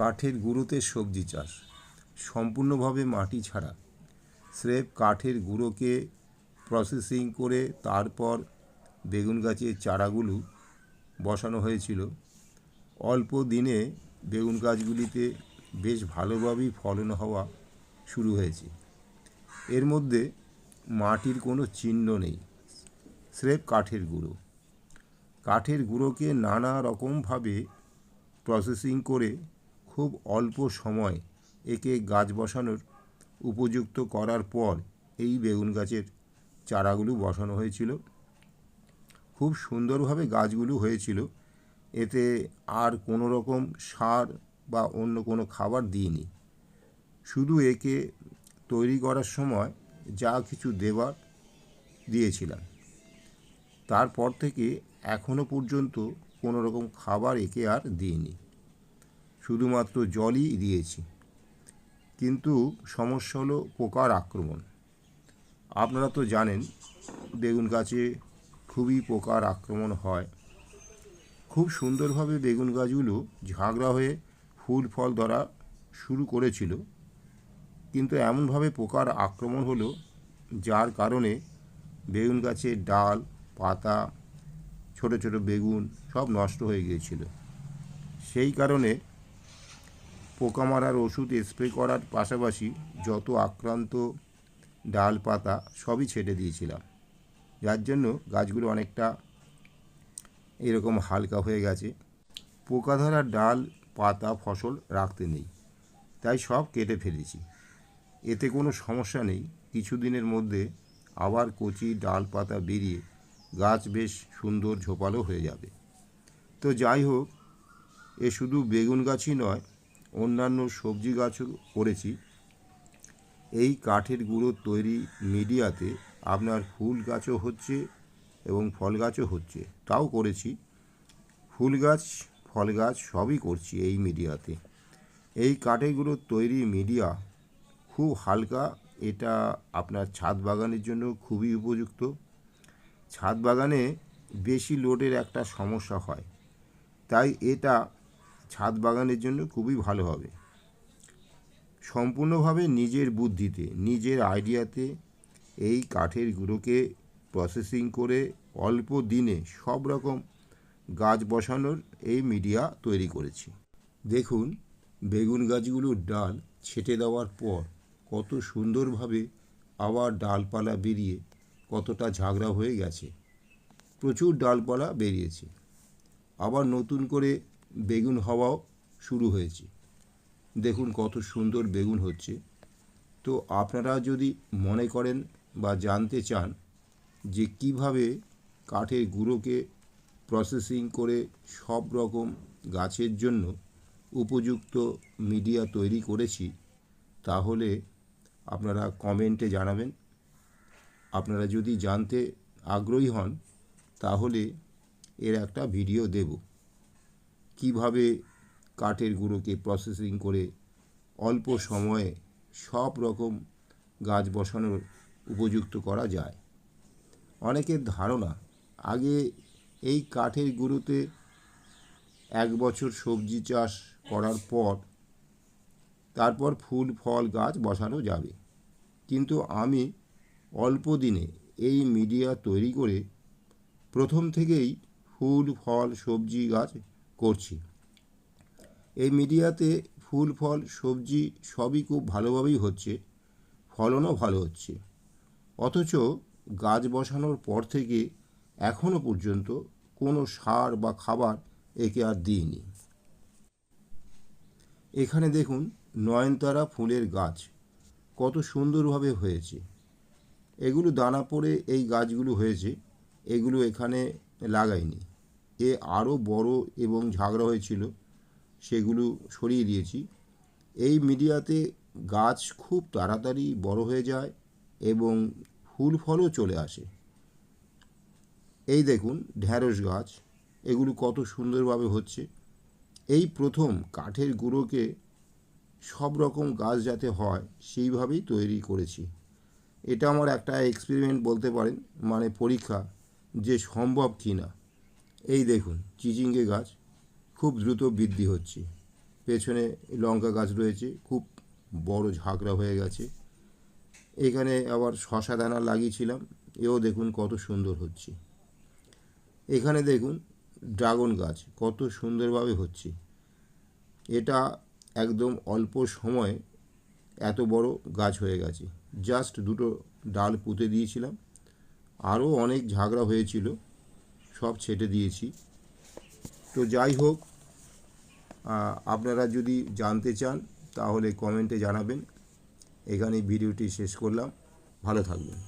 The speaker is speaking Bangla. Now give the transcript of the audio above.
কাঠের গুঁড়োতে সবজি চাষ। সম্পূর্ণভাবে মাটি ছাড়া। স্রেফ কাঠের গুঁড়োকে প্রসেসিং করে তারপর বেগুন গাছের চারাগুলো বসানো হয়েছিল। অল্প দিনে বেগুন গাছগুলিতে বেশ ভালোভাবেই ফলন হওয়া শুরু হয়েছে। এর মধ্যে মাটির কোনো চিহ্ন নেই। স্রেফ কাঠের গুঁড়ো। কাঠের গুঁড়োকে নানা রকমভাবে প্রসেসিং করে খুব অল্প সময় একে গাছ বসানোর উপযুক্ত করার পর এই বেগুন গাছের চারাগুলো বসানো হয়েছিল। খুব সুন্দরভাবে গাছগুলো হয়েছিল। এতে আর কোনো রকম সার বা অন্য কোনো খাবার দিইনি। শুধু একে তৈরি করার সময় যা কিছু দেবার দিয়েছিলাম। তারপর থেকে এখনও পর্যন্ত কোনো রকম খাবার একে আর দিইনি। শুধুমাত্র জলই দিয়েছি। কিন্তু সমস্যা হলো পোকার আক্রমণ। আপনারা তো জানেন, বেগুন গাছে খুবই পোকার আক্রমণ হয়। খুব সুন্দরভাবে বেগুন গাছগুলো ঝাঁকড়া হয়ে ফুল ফল ধরা শুরু করেছিল। কিন্তু এমনভাবে পোকার আক্রমণ হলো, যার কারণে বেগুন গাছের ডাল, পাতা, ছোট ছোট বেগুন সব নষ্ট হয়ে গিয়েছিল। সেই কারণে পোকা মারার ওষুধ স্প্রে করার পাশাপাশি যত আক্রান্ত ডাল পাতা সবই ছেটে দিয়েছিলাম। যার জন্য গাছগুলো অনেকটা এরকম হালকা হয়ে গেছে। পোকা ধরার ডাল, পাতা, ফসল রাখতে নেই। তাই সব কেটে ফেলেছি। এতে কোনো সমস্যা নেই। কিছুদিনের মধ্যে আবার কচি ডাল পাতা বেরিয়ে গাছ বেশ সুন্দর ঝোপালো হয়ে যাবে। তো যাই হোক, এ শুধু বেগুন গাছই নয় অন্যান্য সবজি গাছও করেছি। এই কাঠের গুঁড়োর তৈরি মিডিয়াতে আপনার ফুল গাছও হচ্ছে এবং ফল গাছও হচ্ছে। তাও করেছি। ফুল গাছ, ফল গাছ সবই করছি এই মিডিয়াতে। এই কাঠের গুঁড়োর তৈরি মিডিয়া খুব হালকা, এটা আপনার ছাদ বাগানের জন্য খুবই উপযুক্ত। ছাদ বাগানে বেশি লোডের একটা সমস্যা হয়। তাই এটা ছাদ বাগানের জন্য খুবই ভালো হবে। সম্পূর্ণভাবে নিজের বুদ্ধিতে, নিজের আইডিয়াতে এই কাঠের গুঁড়োকে প্রসেসিং করে অল্প দিনে সব রকম গাছ বসানোর এই মিডিয়া তৈরি করেছি। দেখুন, বেগুন গাছগুলোর ডাল ছেটে দেওয়ার পর কত সুন্দরভাবে আবার ডালপালা বেরিয়ে কতটা ঝাগড়া হয়ে গেছে। প্রচুর ডালপালা বেরিয়েছে। আবার নতুন করে বেগুন হওয়াও শুরু হয়েছে। দেখুন কত সুন্দর বেগুন হচ্ছে। তো আপনারা যদি মনে করেন বা জানতে চান যে কীভাবে কাঠের গুঁড়োকে প্রসেসিং করে সব রকম গাছের জন্য উপযুক্ত মিডিয়া তৈরি করেছি, তাহলে আপনারা কমেন্টে জানাবেন। আপনারা যদি জানতে আগ্রহী হন, তাহলে এর একটা ভিডিও দেব। কীভাবে কাঠের গুঁড়োকে প্রসেসিং করে অল্প সময়ে সব রকম গাছ বসানোর উপযুক্ত করা যায়? অনেকের ধারণা, আগে এই কাঠের গুঁড়োতে এক বছর সবজি চাষ করার পর তারপর ফুল, ফল, গাছ বসানো যাবে। কিন্তু আমি অল্প দিনে এই মিডিয়া তৈরি করে প্রথম থেকেই ফুল, ফল, সবজি, গাছ করছি। এই মিডিয়াতে ফুল, ফল, সবজি সবই খুব ভালোভাবেই হচ্ছে, ফলনও ভালো হচ্ছে। অথচ গাছ বসানোর পর থেকে এখনও পর্যন্ত কোনো সার বা খাবার একে আর দিইনি। এখানে দেখুন নয়নতারা ফুলের গাছ, কত সুন্দরভাবে হয়েছে। এগুলো দানা পড়ে এই গাছগুলো হয়েছে, এগুলো এখানে লাগাইনি। এ আরও বড় এবং ঝাগড়া হয়েছিল, সেগুলো সরিয়ে দিয়েছি। এই মিডিয়াতে গাছ খুব তাড়াতাড়ি বড় হয়ে যায় এবং ফুল ফলও চলে আসে। এই দেখুন, ঢ্যাঁড়স গাছ, এগুলো কত সুন্দরভাবে হচ্ছে। এই প্রথম কাঠের গুঁড়োকে সব রকম গাছ যাতে হয়, সেইভাবেই তৈরি করেছি। এটা আমার একটা এক্সপেরিমেন্ট বলতে পারেন মানে পরীক্ষা যে সম্ভব কি না এই দেখুন, চিচিঙ্গে গাছ, খুব দ্রুত বৃদ্ধি হচ্ছে। পেছনে লঙ্কা গাছ রয়েছে, খুব বড় ঝাঁকড়া হয়ে গেছে। এখানে আবার শশা দানা লাগিয়েছিলাম, এও দেখুন কত সুন্দর হচ্ছে। এখানে দেখুন ড্রাগন গাছ, কত সুন্দরভাবে হচ্ছে। এটা একদম অল্প সময়ে এত বড় গাছ হয়ে গেছে। জাস্ট দুটো ডাল পুঁতে দিয়েছিলাম। আরও অনেক ঝাগড়া হয়েছিল। সব ছেটে দিয়েছি। তো যাই হোক আপনারা যদি জানতে চান, তাহলে কমেন্টে জানাবেন। এখানে ভিডিওটি শেষ করলাম। ভালো থাকবেন।